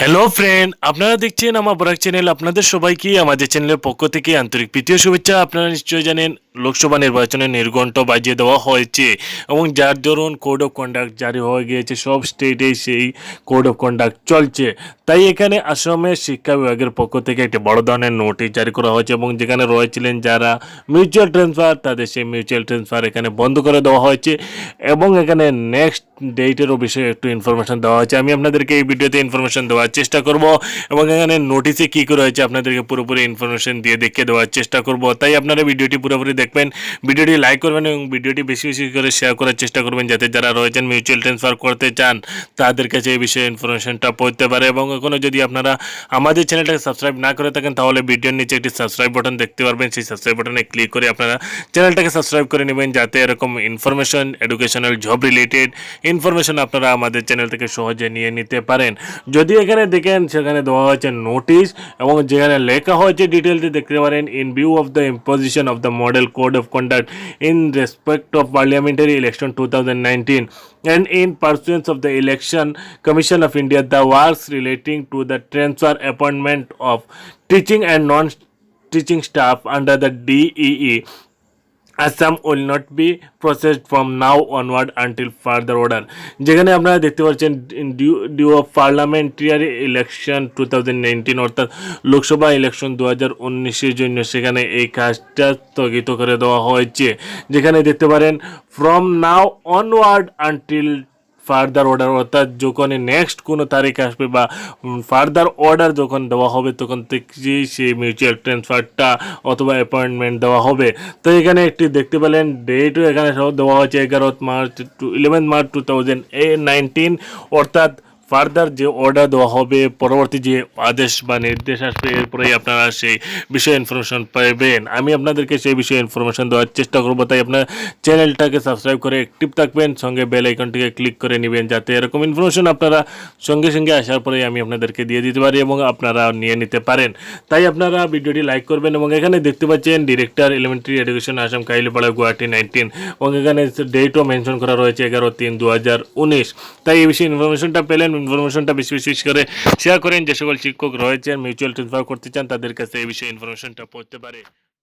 Hello friend আপনারা দেখছেন আমার বরাক চ্যানেল আপনাদের সবাইকে আমাদের চ্যানেলের পক্ষ থেকে আন্তরিক প্রীতীয় শুভেচ্ছা। আপনারা নিশ্চয়ই জানেন, লোকসভা নির্বাচনে নির্ঘণ্ট বাজিয়ে দেওয়া হয়েছে এবং যার ধরুন কোড অফ কন্ডাক্ট জারি হয়ে গিয়েছে, সব স্টেটেই সেই কোড অফ কন্ডাক্ট চলছে। তাই এখানে আসামের শিক্ষা বিভাগের পক্ষ থেকে একটি বড় ধরনের নোটিশ জারি করা হয়েছে এবং যেখানে রয়েছিলেন যারা মিউচুয়াল ট্রান্সফার তাদের সেই মিউচুয়াল ট্রান্সফার এখানে বন্ধ করে দেওয়া হয়েছে এবং এখানে নেক্সট ডেটেরও বিষয়ে একটু ইনফরমেশন দেওয়া হয়েছে। আমি আপনাদেরকে এই ভিডিওতে ইনফরমেশন দেওয়ার চেষ্টা করব এবং এখানে নোটিশে কী করে হয়েছে আপনাদেরকে পুরোপুরি ইনফরমেশন দিয়ে দেখিয়ে দেওয়ার চেষ্টা করব। তাই আপনারা ভিডিওটি পুরোপুরি দেখবেন, ভিডিওটি লাইক করবেন এবং ভিডিওটি বেশি বেশি করে শেয়ার করার চেষ্টা করবেন যাতে যারা রয়েছেন মিউচুয়াল ট্রান্সফার করতে চান, তাদের কাছে এই বিষয়ে ইনফরমেশনটা পড়তে পারে এবং এখনও যদি আপনারা আমাদের চ্যানেলটাকে সাবস্ক্রাইব না করে থাকেন, তাহলে ভিডিওর নিচে একটি সাবস্ক্রাইব বাটন দেখতে পারবেন। সেই সাবস্ক্রাইব বাটনে ক্লিক করে আপনারা চ্যানেলটাকে সাবস্ক্রাইব করে নেবেন যাতে এরকম information educational job related information আপনারা আমাদের চ্যানেল থেকে সহজে নিয়ে নিতে পারেন। যদি এখানে দেখেন সেখানে দেওয়া হয়েছে নোটিশ এবং যেখানে লেখা হয়েছে ডিটেলসে দেখতে পারেন in view of the imposition of the model code of conduct in respect of parliamentary election two thousand nineteen and in pursuance of the election commission of india the works relating to the transfer appointment of teaching and non-teaching staff under the dee Assam will not be processed from now onward until further order যেখানে আপনারা দেখতে পাচ্ছেন due due of parliamentary election two thousand nineteen অর্থাৎ Lok Sabha election দু হাজার উনিশের জন্য সেখানে এই কাজটা স্থগিত করে দেওয়া হয়েছে। যেখানে দেখতে পারেন from now onward until further order অর্থাৎ যখন নেক্সট কোনো তারিখ আসবে বা ফার্দার অর্ডার যখন দেওয়া হবে, তখন থেকে সেই মিউচুয়াল ট্রান্সফারটা অথবা অ্যাপয়েন্টমেন্ট দেওয়া হবে। তো এখানে একটি দেখতে পেলেন ডেটও এখানে সব দেওয়া হয়েছে এগারো March to eleven March two thousand অর্থাৎ ফার্দার যে অর্ডার দেওয়া হবে, পরবর্তী যে আদেশ বা নির্দেশ আসবে, এরপরেই আপনারা সেই বিষয়ে ইনফরমেশন পাবেন। আমি আপনাদেরকে সেই বিষয়ে ইনফরমেশন দেওয়ার চেষ্টা করব, তাই আপনার চ্যানেলটাকে সাবস্ক্রাইব করে অ্যাক্টিভ থাকবেন, সঙ্গে বেল আইকনটিকে ক্লিক করে নেবেন, যাতে এরকম ইনফরমেশন আপনারা সঙ্গে সঙ্গে আসার পরেই আমি আপনাদেরকে দিয়ে দিতে পারি এবং আপনারা নিয়ে নিতে পারেন। তাই আপনারা ভিডিওটি লাইক করবেন এবং এখানে দেখতে পাচ্ছেন director elementary education Assam Kahilipara Guwahati nineteen এবং এখানে ডেটও মেনশন করা রয়েছে এগারো তিন দু তাই এই বিষয়ে ইনফরমেশনটা পেলেন ইনফরমেশনটা বেশি বেশি করে শেয়ার করেন। যে সকল শিক্ষক রয়েছেন মিউচুয়াল ট্রান্সফার করতে চান, তাদের কাছে এই বিষয়ে ইনফরমেশনটা পড়তে পারে।